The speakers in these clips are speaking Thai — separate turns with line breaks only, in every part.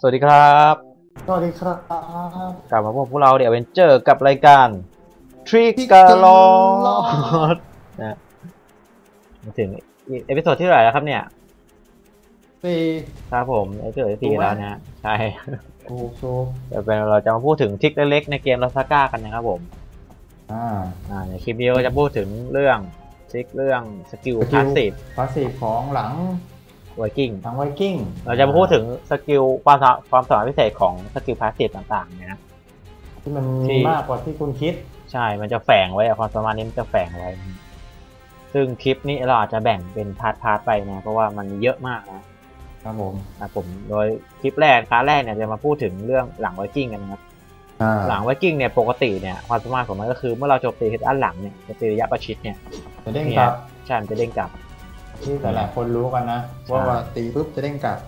สวัสดีครับ
สวัสดีครับ
กลับมาพบพวกเราเดี๋ยวเวนเจอร์กับรายการทริกเกอร์ลอดนะมาถึงเอพิโซดที่เท่าไหร่แล้วครับเนี่ย
สี่
ครับผมเอพิโซดที่สี่แล้วนะใช่
ถูกถูก
เดี๋ยวเป็นเราจะมาพูดถึงทริกเล็กๆในเกมลาซาก้ากันนะครับผม
อ่า
อ่าในคลิปนี้ก็จะพูดถึงเรื่องทริกเรื่องสกิล
สกิล
พาสซีฟ
พาสซีฟของหลัง
ไวกิ้ง
หลังไวกิ้ง
เราจะมาพูดถึงสกิลความสามารถความสามารถพิเศษของสกิลพาสซีฟต่างๆนะ
ที่มัน
ที่
มีมากกว่าที่คุณคิด
ใช่ มันจะแฝงไว้อะความสามารถนี้มันจะแฝงไว้นะซึ่งคลิปนี้เราอาจจะแบ่งเป็นพาร์ทๆไปนะเพราะว่ามันเยอะมากนะครับ
ผม
นะผมโดยคลิปแรกพาร์ทแรกเนี่ยจะมาพูดถึงเรื่องหลังไวกิ้งกันนะครับ
อ่า
หลังไวกิ้งเนี่ยปกติเนี่ยความสามารถของมันก็คือเมื่อเราโจมตีทิศด้านหลังเนี่ยจะตีระยะประชิดเนี่ย
จะเด้งกลับ
ใช่มันจะเด้งกลับ
ที่แต่หลายคนรู้กันนะ
ใช่
ว่าว่าตีปุ๊บจะเด้งกลับ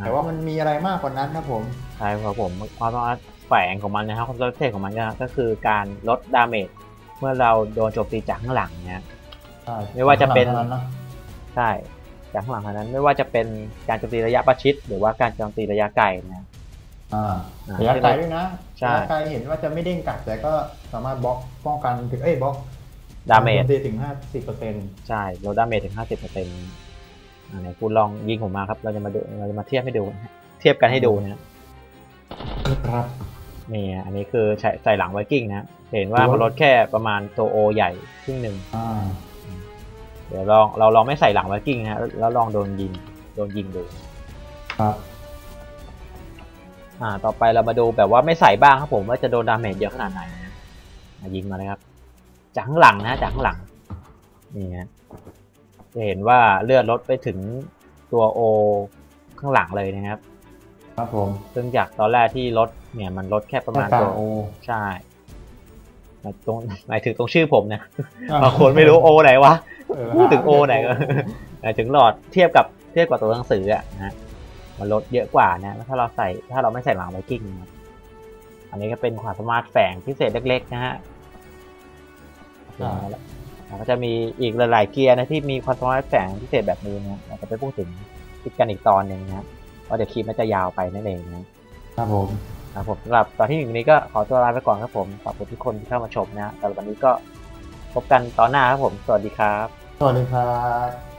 แต่ว่ามันมีอะไรมากกว่านั้นครับผม
ใช่ครับผมความสามารถแฝงของมันนะครับความสามารถพิเศษของมันก็ก็คือการลดดาเมจเมื่อเราโดนโจมตีจากข้างหลังเนี่ย
ใช่
ไม่ว่าจะเป็น
ท่นั้นนะ
ใช่จากข้างหลังเท่านั้นไม่ว่าจะเป็นการโจมตีระยะประชิด หรือว่าการโจมตีระยะไกลนะ
อ่า
อ่า
ระยะไกลด้วยนะ
ใช่
ระยะไกลเห็นว่าจะไม่เด้งกลับแต่ก็สามารถบล็อกป้องกันถึงเอ้ยบล็อก
ดาเมจ
โจตีถึงห้าสิบเปอร์เซ็นต์
ใช่ลดดาเมจถึง50%อ่าไหนคุณลองยิงผมมาครับ เราจะมาดูเราจะมาเทียบให้ดู เทียบกันให้ดูนะ
ครับ
นี่อะอันนี้คือใส่ใส่หลังไวกิ้งนะ เห็นว่ามันลดแค่ประมาณตัวโอใหญ่ครึ่งหนึ่ง
อ่า
เดี๋ยวลองเราลองไม่ใส่หลังไวกิ้งนะแล้วลองโดนยิงโดนยิงดู
ครับ
อ่า ต่อไปเรามาดูแบบว่าไม่ใส่บ้างครับผมว่าจะโดนดาเมจเยอะขนาดไหนนะอะยิงมาเลยครับ จากข้างหลังนะจากข้างหลังนี่ฮะจะเห็นว่าเลือดลดไปถึงตัวโอข้างหลังเลยนะครับ
ครับผม
ซึ่งจากตอนแรกที่ลดเนี่ยมันลดแค่ประมาณ
แค่
ตัว
กลางโอ
ใช่หมายตรงหมายถึงตรงชื่อผมนะบางคนไม่รู้โอไหนวะ
เออ
พูดถึงโอไหนก็หมายถึงหลอดเทียบกับเทียบกับตัวหนังสืออะนะมันลดเยอะกว่านะแล้วถ้าเราใส่ถ้าเราไม่ใส่หลังไวกิ้งนะอันนี้ก็เป็นความสามารถแฝงพิเศษเล็กๆนะฮะ
อ่า
แล้ว ก็จะมีอีกหลาย ๆ เกียร์นะที่มีความสามารถแฝงพิเศษแบบนี้นะเราจะไปพูดถึงอีกกันอีกตอนหนึ่งนะเพราะเดี๋ยวคลิปมันจะยาวไปนั่นเองนะครับ
ผม
ครับผมสำหรับตอนที่หนึ่งนี้ก็ขอตัวลาไปก่อนครับผมขอบคุณทุกคนที่เข้ามาชมนะสำหรับวันนี้ก็พบกันตอนหน้าครับผม สวัสดีครับ
สวัสดีครับ